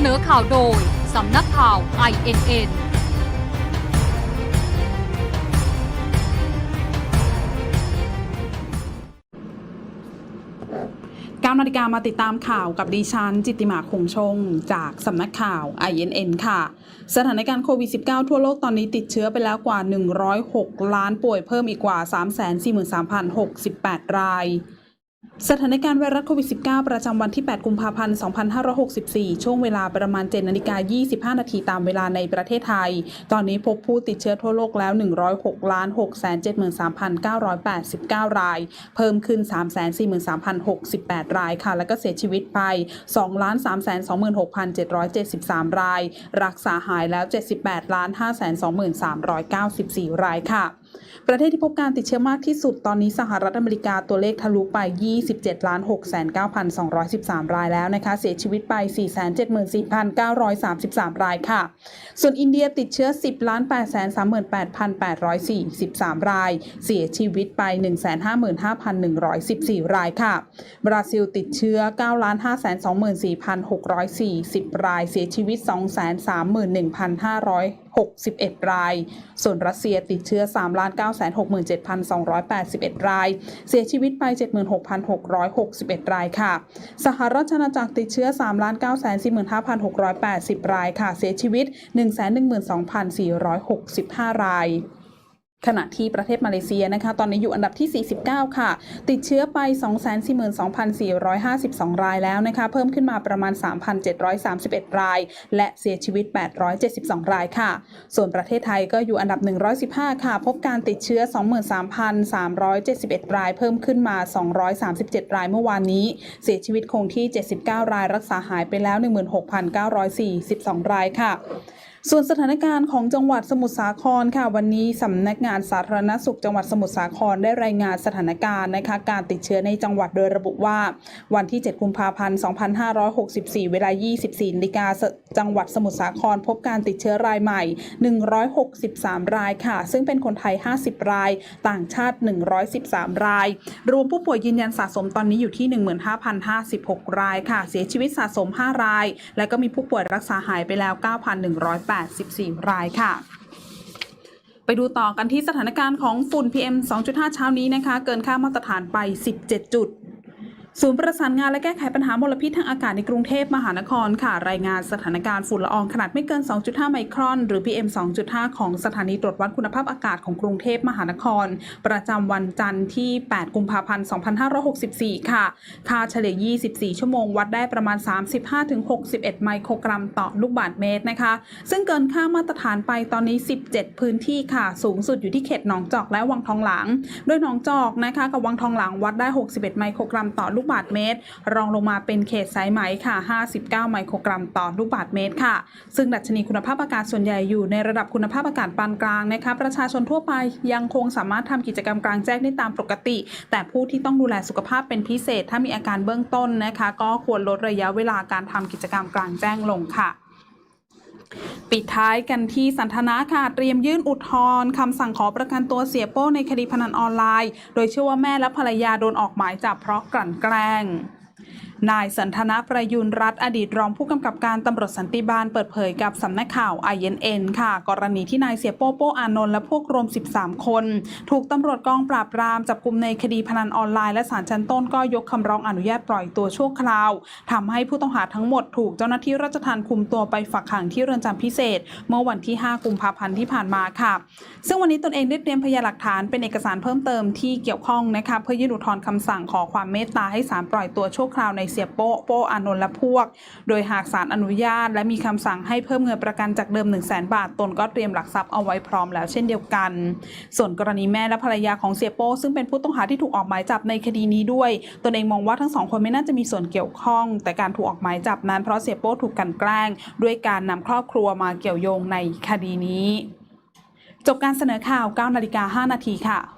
สนอข่าวโดย สำนักข่าว INN 9นาฬิกามาติดตามข่าวกับดิฉันจิตติมาคงชง จากสำนักข่าว INN ค่ะ สถานการณ์โควิด -19 ทั่วโลกตอนนี้ติดเชื้อไปแล้วกว่า 106 ล้านป่วยเพิ่มอีกกว่า 343,068 ราย สถานการณ์ไวรัสโควิด -19 ประจำวันที่ 8 กุมภาพันธ์ 2564 ช่วงเวลาประมาณ 7 นาฬิกา 25 นาทีตามเวลาในประเทศไทย ตอนนี้พบผู้ติดเชื้อทั่วโลกแล้ว 106ล้าน673,989 ราย เพิ่มขึ้น 343,068 รายค่ะ แล้วก็เสียชีวิตไป2 326,773 ราย รักษาหายแล้ว 78 523,394 รายค่ะ ประเทศที่พบการติดเชื้อมากที่สุดตอนนี้สหรัฐอเมริกาตัวเลขทะลุไป 27ล้าน6 9,213 รายแล้วนะคะ เสียชีวิตไป 474,933 รายค่ะ ส่วนอินเดียติดเชื้อ 10ล้าน838,843ราย เสียชีวิตไป 155,114 รายค่ะ บราซิลติดเชื้อ9ล้าน524,640 ราย เสียชีวิต 231,500 61 ราย ส่วนรัสเซียติดเชื้อ 3 967,281 ราย เสียชีวิตไป 76,661 รายค่ะ สหราชอาณาจักรติดเชื้อ 3 945,680 รายค่ะ เสียชีวิต 112,465 ราย ขณะที่ประเทศมาเลเซียนะคะ ตอนนี้อยู่อันดับที่ 49 ค่ะ ติดเชื้อไป 242,452 รายแล้วนะคะ เพิ่มขึ้นมาประมาณ 3,731 ราย และเสียชีวิต 872 รายค่ะ ส่วนประเทศไทยก็อยู่อันดับ 115 ค่ะ พบการติดเชื้อ 23,371 ราย เพิ่มขึ้นมา 237 รายเมื่อวานนี้ เสียชีวิตคงที่ 79 รายรักษาหายไปแล้ว 16,942 รายค่ะ ส่วนสถานการณ์ของจังหวัดสมุทรสาครค่ะ วันนี้สำนักงานสาธารณสุขจังหวัดสมุทรสาครได้รายงานสถานการณ์นะคะการติดเชื้อในจังหวัดโดยระบุว่า วันที่ 7 กุมภาพันธ์ 2564 เวลา 24นาฬิกาจังหวัดสมุทรสาคร พบการติดเชื้อรายใหม่ 163 รายค่ะ ซึ่งเป็นคนไทย 50 ราย ต่างชาติ 113 ราย รวมผู้ป่วยยืนยันสะสมตอนนี้อยู่ที่ 15,056 รายค่ะ เสียชีวิตสะสม 5 ราย และก็มีผู้ป่วยรักษาหายไปแล้ว 9,108 84 รายค่ะไปดูต่อกันที่สถานการณ์ของฝุ่น PM 2.5 เช้านี้นะคะ เกินค่ามาตรฐานไป 17 จุด ศูนย์ประสานงานและแก้ไขปัญหามลพิษทางอากาศในกรุงเทพมหานครค่ะ รายงานสถานการณ์ฝุ่นละอองขนาดไม่เกิน 2.5 ไมครอน หรือ PM 2.5 ของสถานีตรวจวัดคุณภาพอากาศของกรุงเทพมหานคร ประจำวันจันทร์ที่ 8 กุมภาพันธ์ 2564 ค่ะ ค่าเฉลี่ย 24 ชั่วโมงวัดได้ประมาณ 35-61 ไมโครกรัมต่อลูกบาศก์เมตรนะคะ ซึ่งเกินค่ามาตรฐานไปตอนนี้ 17 พื้นที่ค่ะ สูงสุดอยู่ที่เขตหนองจอกและวังทองหลาง โดยหนองจอกนะคะกับวังทองหลางวัดได้ 61 ไมโครกรัมต่อลูกบาทเมตร รองลงมาเป็นเขตสายไหมค่ะ 59 ไมโครกรัมต่อลูกบาทเมตรค่ะ ซึ่งดัชนีคุณภาพอากาศส่วนใหญ่อยู่ในระดับคุณภาพอากาศปานกลางนะคะประชาชนทั่วไปยังคงสามารถทำกิจกรรมกลางแจ้งได้ตามปกติ แต่ผู้ที่ต้องดูแลสุขภาพเป็นพิเศษ ถ้ามีอาการเบื้องต้นนะคะ ก็ควรลดระยะเวลาการทำกิจกรรมกลางแจ้งลงค่ะ ปิดท้ายกันที่สันทนาค่ะเตรียมยื่นอุทธรณ์คำสั่งขอประกันตัวเสียโป้ในคดีพนันออนไลน์ โดยเชื่อว่าแม่และภรรยาโดนออกหมายจับเพราะกลั่นแกล้ง นายสันทนาประยุนรัฐอดีตรองผู้กำกับการตำรวจสันติบาลเปิดเผยกับสำนักข่าว INN ค่ะ กรณีที่นายเสียโป้โป้อานนท์และพวกรวม 13 คน ถูกตำรวจกองปราบปรามจับกลุ่มในคดีพนันออนไลน์และศาลชั้นต้นก็ยกคำร้องอนุญาตปล่อยตัวชั่วคราวทำให้ผู้ต้องหาทั้งหมดถูกเจ้าหน้าที่ราชทัณฑ์คุมตัวไปฝักขังที่เรือนจำพิเศษ เมื่อวันที่ 5 กุมภาพันธ์ที่ผ่านมาค่ะ ซึ่งวันนี้ตนเองได้เตรียมพยานหลักฐานเป็นเอกสารเพิ่มเติมที่เกี่ยวข้องนะคะเพื่อยื่นอุทธรณ์คำสั่งขอความเมตตาให้ศาลปล่อยตัวชั่วคราวในเสียโป้โป้อานนท์และพวก โดยหากศาลอนุญาต และมีคำสั่งให้เพิ่มเงินประกันจากเดิม 1 0 0 0 0แบาท ตนก็เตรียมหลักทรัพย์เอาไว้พร้อมแล้วเช่นเดียวกัน ส่วนกรณีแม่และภรรยาของเสียโป้ซึ่งเป็นผู้ต้องหาที่ถูกออกหมายจับในคดีนี้ด้วย ตนเองมองว่าทั้งสองคนไม่น่าจะมีส่วนเกี่ยวข้อง แต่การถูกออกหมายจับนั้นเพราะเสียโป้ถูกกันแกล้ง ด้วยการนำครอบครัวมาเกี่ยวโยงในคดีนี้ จบการเสนอข่าว9นาฬิกา5นาทีค่ะ